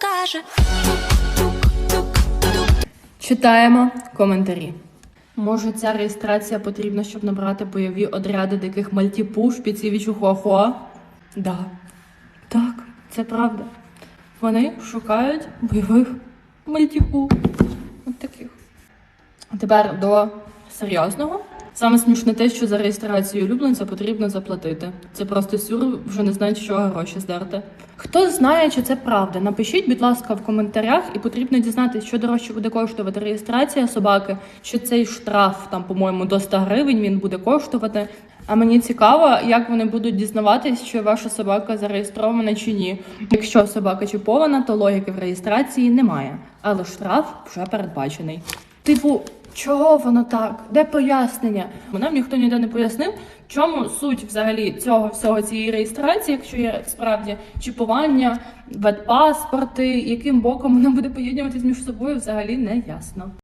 каже. Читаємо коментарі. Може, ця реєстрація потрібна, щоб набрати бойові отряди диких мальтіпу, шпіців і чухуахуа? Да. Так, це правда. Вони шукають бойових мальтіпу. От таких. А тепер до серйозного. Саме смішне те, що за реєстрацію улюбленця потрібно заплатити. Це просто сюр, вже не знають, з чого гроші здерти. Хто знає, чи це правда? Напишіть, будь ласка, в коментарях, і потрібно дізнатися, що дорожче буде коштувати реєстрація собаки, чи цей штраф, там, по-моєму, до 100 гривень він буде коштувати. А мені цікаво, як вони будуть дізнаватись, чи ваша собака зареєстрована чи ні. Якщо собака чіпована, то логіки в реєстрації немає, але штраф вже передбачений. Типу, чого воно так? Де пояснення? Нам ніхто ніде не пояснив, чому суть взагалі цього всього цієї реєстрації, якщо є справді чіпування, ведпаспорти, яким боком воно буде поєднуватись між собою, взагалі не ясно.